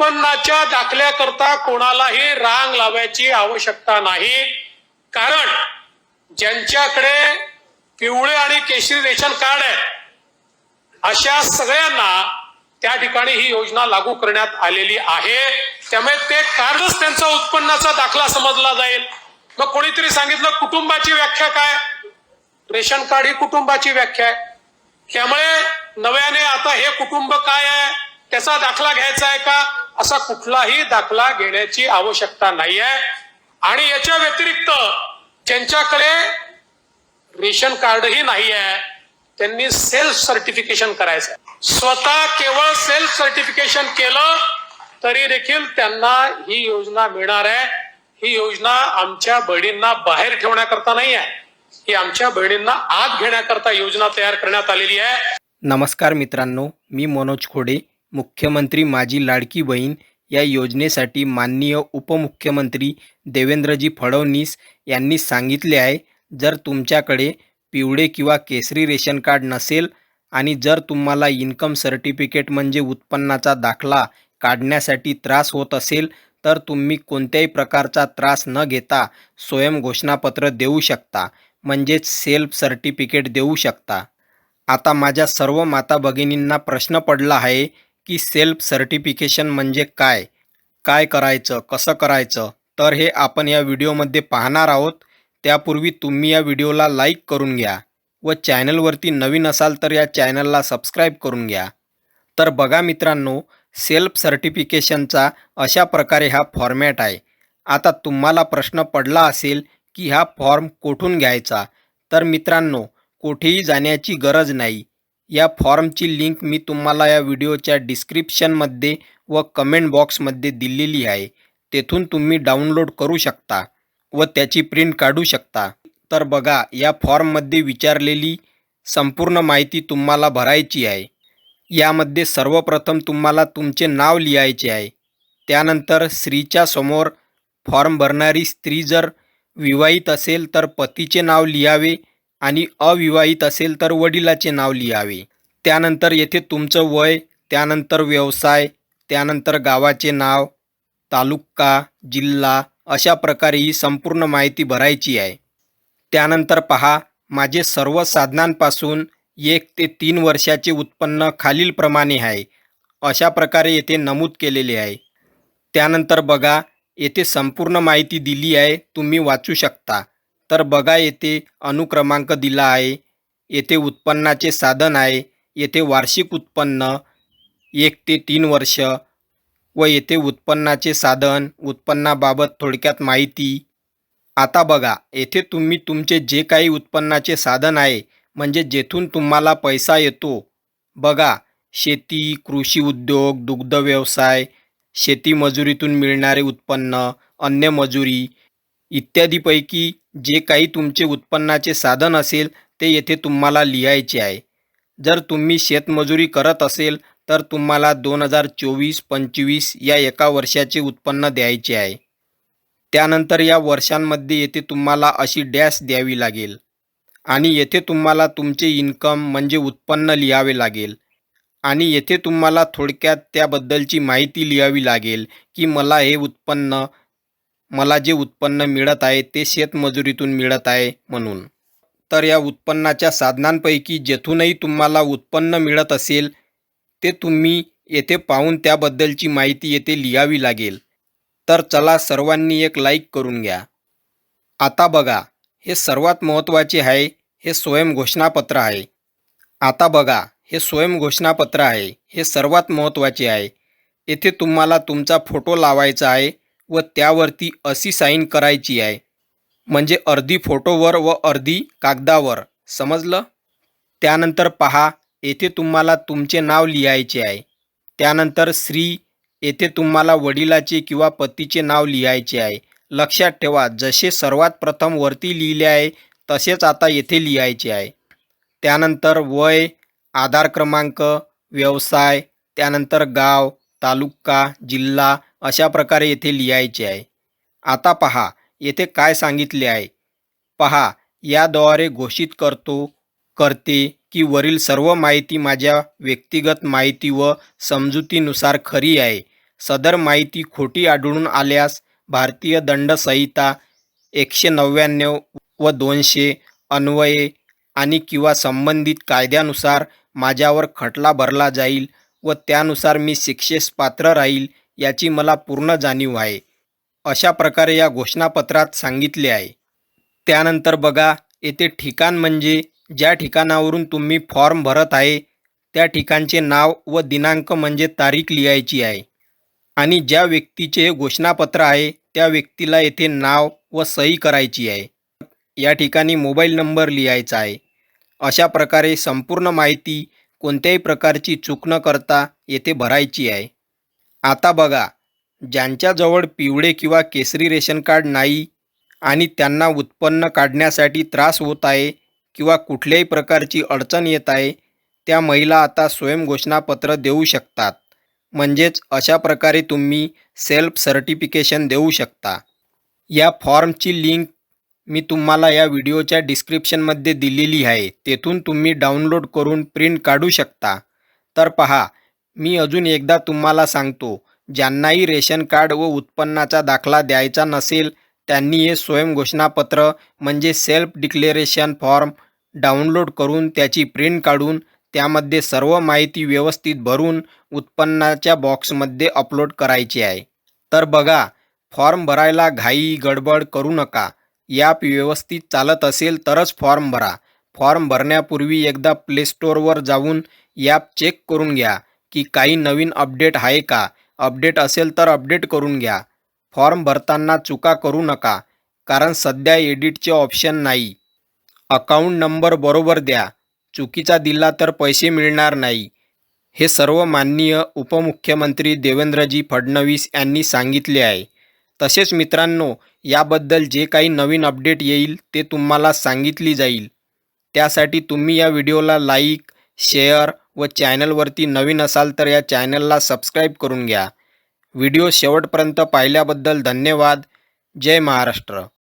उत्पन्नाच्या दाखल्याकरता कोणालाही रांग लावायची आवश्यकता नाही. कारण ज्यांच्याकडे पिवळे आणि केशरी रेशन कार्ड आहे अशा सगळ्यांना त्या ठिकाणी ही योजना लागू करण्यात आलेली आहे. त्यामुळे ते कार्डच त्यांचा उत्पन्नाचा दाखला समजला जाईल. मग कोणीतरी सांगितलं कुटुंबाची व्याख्या काय? रेशन कार्ड ही कुटुंबाची व्याख्या आहे. त्यामुळे नव्याने आता हे कुटुंब काय आहे? त्याचा दाखला घ्यायचा आहे का? असा कुठलाही दाखला घेण्याची आवश्यकता नाही आहे आणि याच्या व्यतिरिक्त ज्यांच्याकडे रेशन कार्डही नाही आहे त्यांनी सेल्फ सर्टिफिकेशन करायचं स्वतः केवळ सेल्फ सर्टिफिकेशन केलं तरी देखील त्यांना ही योजना मिळणार आहे ही योजना आमच्या बहिणींना बाहेर ठेवण्याकरता नाही आहे ही आमच्या बहिणींना आत घेण्याकरता योजना तयार करण्यात आलेली आहे नमस्कार मित्रांनो मी मनोज खोडे. मुख्यमंत्री माझी लाडकी बहीण या योजनेसाठी माननीय उपमुख्यमंत्री देवेंद्रजी फडणवीस यांनी सांगितले आहे जर तुमच्याकडे पिवळे किंवा केसरी रेशन कार्ड नसेल आणि जर तुम्हाला इन्कम सर्टिफिकेट म्हणजे उत्पन्नाचा दाखला काढण्यासाठी त्रास होत असेल तर तुम्ही कोणत्याही प्रकारचा त्रास न घेता स्वयं घोषणापत्र देऊ शकता म्हणजेच सेल्फ सर्टिफिकेट देऊ शकता. आता माझ्या सर्व माता भगिनींना प्रश्न पडला आहे की सेल्फ सर्टिफिकेशन म्हणजे काय? काय करायचं? कसं करायचं? तर हे आपण या व्हिडिओमध्ये पाहणार आहोत. त्यापूर्वी तुम्ही या व्हिडिओला लाईक करून घ्या व चॅनलवरती नवीन असाल तर या चॅनलला सबस्क्राईब करून घ्या. तर बघा मित्रांनो सेल्फ सर्टिफिकेशनचा अशा प्रकारे हा फॉर्मॅट आहे. आता तुम्हाला प्रश्न पडला असेल की हा फॉर्म कोठून घ्यायचा? तर मित्रांनो कोठेही जाण्याची गरज नाही. या फॉर्मची लिंक मी तुम्हाला या व्हिडिओच्या डिस्क्रिप्शनमध्ये व कमेंट बॉक्समध्ये दिलेली आहे. तेथून तुम्ही डाउनलोड करू शकता व त्याची प्रिंट काढू शकता. तर बघा या फॉर्ममध्ये विचारलेली संपूर्ण माहिती तुम्हाला भरायची आहे. यामध्ये सर्वप्रथम तुम्हाला तुमचे नाव लिहायचे आहे. त्यानंतर स्त्रीच्या समोर फॉर्म भरणारी स्त्री जर विवाहित असेल तर पतीचे नाव लिहावे आणि अविवाहित असेल तर वडिलाचे नाव लिहावे. त्यानंतर येथे तुमचं वय त्यानंतर व्यवसाय त्यानंतर गावाचे नाव तालुका जिल्हा अशा प्रकारे ही संपूर्ण माहिती भरायची आहे. त्यानंतर पहा माझे सर्व साधनांपासून एक ते तीन वर्षाचे उत्पन्न खालीलप्रमाणे आहे. अशा प्रकारे येथे नमूद केलेले आहे. त्यानंतर बघा येथे संपूर्ण माहिती दिली आहे तुम्ही वाचू शकता. तर बघा येथे अनुक्रमांक दिला आहे. येथे उत्पन्नाचे साधन आहे. येथे वार्षिक उत्पन्न एक ते तीन वर्ष व येथे उत्पन्नाचे साधन उत्पन्नाबाबत थोडक्यात माहिती. आता बघा येथे तुम्ही तुमचे जे काही उत्पन्नाचे साधन आहे म्हणजे जेथून तुम्हाला पैसा येतो बघा. शेती कृषी उद्योग दुग्ध व्यवसाय शेती मजुरीतून मिळणारे उत्पन्न अन्य मजुरी इत्यादीपैकी जे काही तुमचे उत्पन्नाचे साधन असेल ते येथे तुम्हाला लिहायचे आहे. जर तुम्ही शेतमजुरी करत असेल तर तुम्हाला दोन हजार चोवीस पंचवीस या एका वर्षाचे उत्पन्न द्यायचे आहे. त्यानंतर या वर्षांमध्ये येथे तुम्हाला अशी डॅश द्यावी लागेल. आणि येथे तुम्हाला तुमचे इन्कम म्हणजे उत्पन्न लिहावे लागेल. आणि येथे तुम्हाला थोडक्यात त्याबद्दलची माहिती लिहावी लागेल की मला हे उत्पन्न मला जे उत्पन्न मिळत आहे ते शेतमजुरीतून मिळत आहे म्हणून. तर या उत्पन्नाच्या साधनांपैकी जेथूनही तुम्हाला उत्पन्न मिळत असेल ते तुम्ही येथे पाहून त्याबद्दलची माहिती येथे लिहावी लागेल. तर चला सर्वांनी एक लाईक करून घ्या. आता बघा हे सर्वात महत्त्वाचे आहे हे स्वयं घोषणापत्र आहे. आता बघा हे स्वयं घोषणापत्र आहे हे सर्वात महत्त्वाचे आहे. येथे तुम्हाला तुमचा फोटो लावायचा आहे व त्यावरती अशी साईन करायची आहे. म्हणजे अर्धी फोटोवर व अर्धी कागदावर. समजलं? त्यानंतर पहा येथे तुम्हाला तुमचे नाव लिहायचे आहे. त्यानंतर श्री येथे तुम्हाला वडिलाचे किंवा पतीचे नाव लिहायचे आहे. लक्षात ठेवा जसे सर्वात प्रथम वरती लिहिले आहे तसेच आता येथे लिहायचे आहे. त्यानंतर वय आधार क्रमांक व्यवसाय त्यानंतर गाव तालुका जिल्हा अशा प्रकारे येथे लिहायचे आहे. आता पहा येथे काय सांगितले आहे. पहा याद्वारे घोषित करतो करते की वरील सर्व माहिती माझ्या व्यक्तिगत माहिती व समजुतीनुसार खरी आहे. सदर माहिती खोटी आढळून आल्यास भारतीय दंड संहिता एकशे नव्याण्णव व दोनशे अन्वये आणि किंवा संबंधित कायद्यानुसार माझ्यावर खटला भरला जाईल व त्यानुसार मी शिक्षेस पात्र राहील याची मला पूर्ण जाणीव आहे. अशा प्रकारे या घोषणापत्रात सांगितले आहे. त्यानंतर बघा येथे ठिकाण म्हणजे ज्या ठिकाणावरून तुम्ही फॉर्म भरत आहे त्या ठिकाणचे नाव व दिनांक म्हणजे तारीख लिहायची आहे. आणि ज्या व्यक्तीचे घोषणापत्र आहे त्या व्यक्तीला येथे नाव व सही करायची आहे. या ठिकाणी मोबाईल नंबर लिहायचा आहे. अशा प्रकारे संपूर्ण माहिती कोणत्याही प्रकारची चूक न करता येथे भरायची आहे. आता बघा ज्यांच्याजवळ पिवळे किंवा केसरी रेशन कार्ड नाही आणि त्यांना उत्पन्न काढण्यासाठी त्रास होत आहे किंवा कुठल्याही प्रकारची अडचण येत आहे त्या महिला आता स्वयंघोषणापत्र देऊ शकतात. म्हणजेच अशा प्रकारे तुम्ही सेल्फ सर्टिफिकेशन देऊ शकता. या फॉर्मची लिंक मी तुम्हाला या व्हिडिओच्या डिस्क्रिप्शनमध्ये दिलेली आहे. तेथून तुम्ही डाउनलोड करून प्रिंट काढू शकता. तर पहा मी अजून एकदा तुम्हाला सांगतो ज्यांनाही रेशन कार्ड व उत्पन्नाचा दाखला द्यायचा नसेल त्यांनी हे स्वयंघोषणापत्र म्हणजे सेल्फ डिक्लेरेशन फॉर्म डाउनलोड करून त्याची प्रिंट काढून त्यामध्ये सर्व माहिती व्यवस्थित भरून उत्पन्नाच्या बॉक्समध्ये अपलोड करायची आहे. तर बघा फॉर्म भरायला घाई गडबड करू नका. ॲप व्यवस्थित चालत असेल तरच फॉर्म भरा. फॉर्म भरण्यापूर्वी एकदा प्ले स्टोअरवर जाऊन ॲप चेक करून घ्या. की काही नवीन अपडेट आहे का? अपडेट असेल तर अपडेट करून घ्या. फॉर्म भरताना चुका करू नका कारण सध्या एडिटचे ऑप्शन नाही. अकाउंट नंबर बरोबर द्या. चुकीचा दिला तर पैसे मिळणार नाही. हे सर्व माननीय उपमुख्यमंत्री देवेंद्रजी फडणवीस यांनी सांगितले आहे. तसेच मित्रांनो याबद्दल जे काही नवीन अपडेट येईल ते तुम्हाला सांगितली जाईल. त्यासाठी तुम्ही या व्हिडिओला लाईक शेअर व चॅनलवरती नवीन असाल तर या चॅनलला सबस्क्राईब करून घ्या. व्हिडिओ शेवटपर्यंत पाहिल्याबद्दल धन्यवाद. जय महाराष्ट्र.